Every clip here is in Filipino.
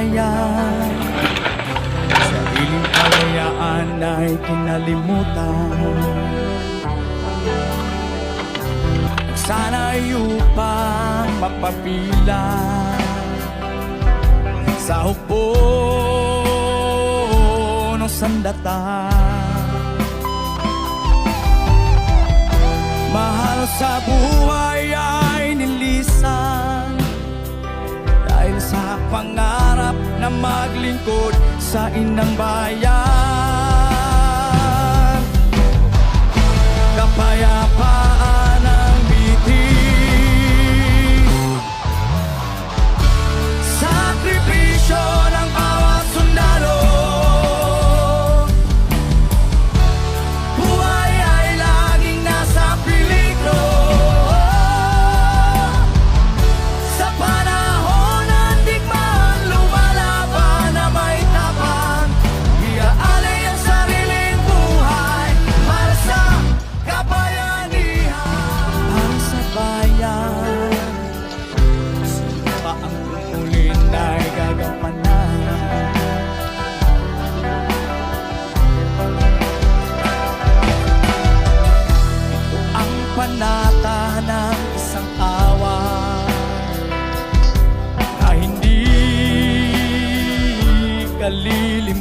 malaya Sariling kalayaan ay kinalimutan. Sana'y upang mapapila. Sa hukbo ng sandatan Mahal sa buhay ay nilisan Dahil sa pangalan maglingkod sa inang bayan.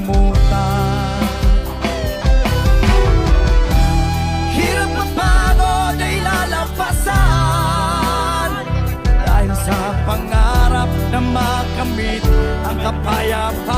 makalimutan Hirap at pagod ay lalampasan. Dahil sa pangarap na makamit ang kapayapaan.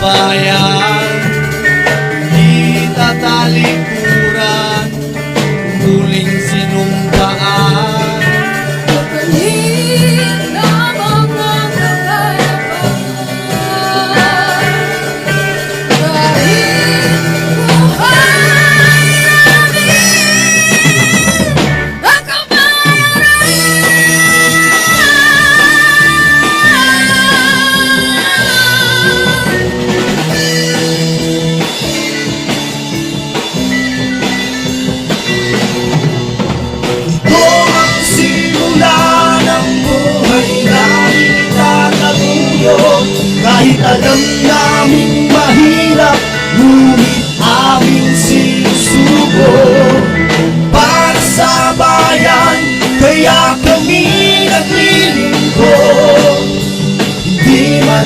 vai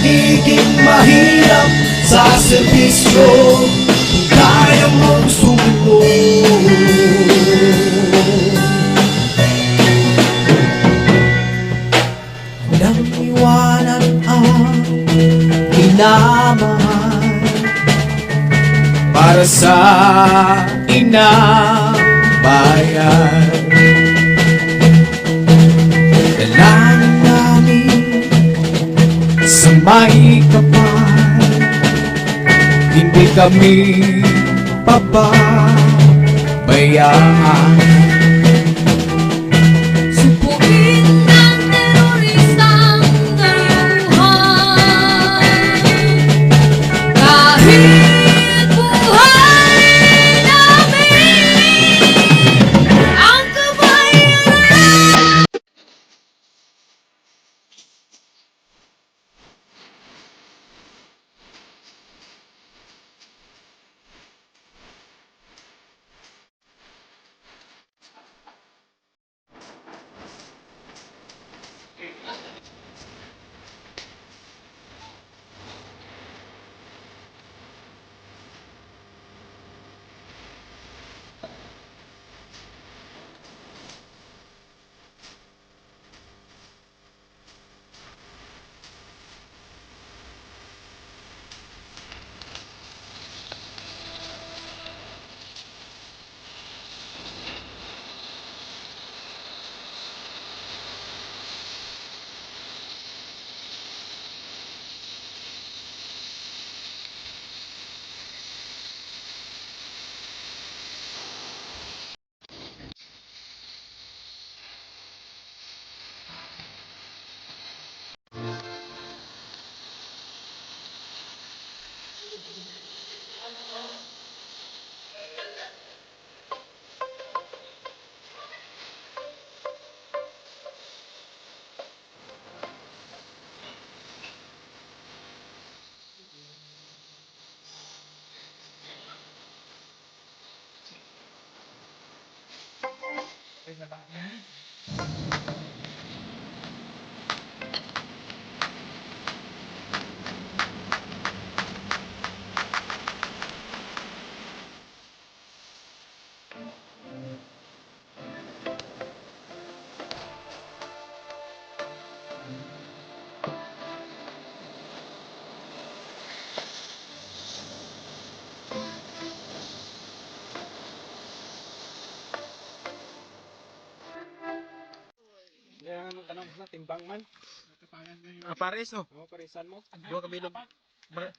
magiging mahirap sa serbisyo. Kung kaya mong sumuko Walang iwanan ang minamahal Para sa inang bayan maikapal Hindi kami pababayaan na lang. Yan, timbang man. Ah, pares oh. Oo, parisan mo. Dua kabilog. Ba-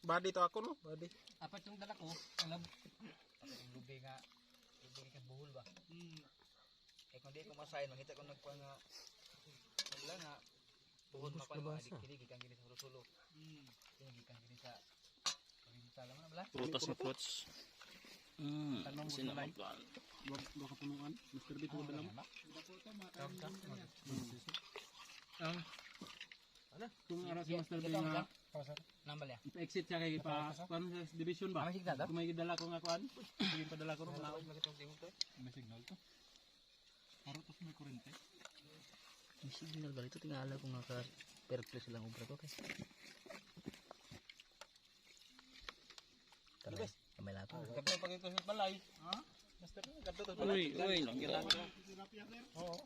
body to ako no? Body. Apat yung dala ko. Alam. Ang lubi nga. Lubi ka buhol ba? Hmm. Eh kung di ko masahin, makita ko nagpa nga. Wala nga. Buhol mapan mo. Adik kini gini sa sulo. Hmm. Kini gini sa. Lang na bala. Prutas fruits. Mm, punuan. Mr. Dalam. Ano? kung ara si Master B Ito, nga Nambal ya. ipa-exit siya kay pa kuan sa division ba? Ah, may signal daw? Kung may dala ko nga kuan, sige padala ko ron na. Magitong tingin to. May signal to. Paro to may kurente. May signal ba ito? Tingala ko nga ka perfect silang obra to. Okay. Tara, kamay lato. Kadto pag ito sa balay. Ha? Master, kadto to sa Uy, uy, lang gira. Oo.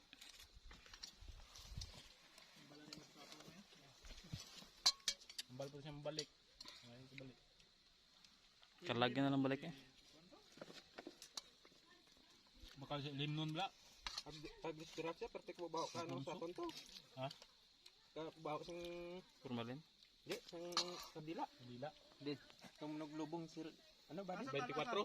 Ambal po siya mabalik. Ngayon ko balik. Karlagyan na lang balik eh. Baka siya limnon bla. Pag, pag dispirat siya, perfect mo baho ka ano sa konto. Ha? Ka baho sang, Formalin. di, sang kadila. Dila. Di, kung naglubong sir, ano ba? di? 24.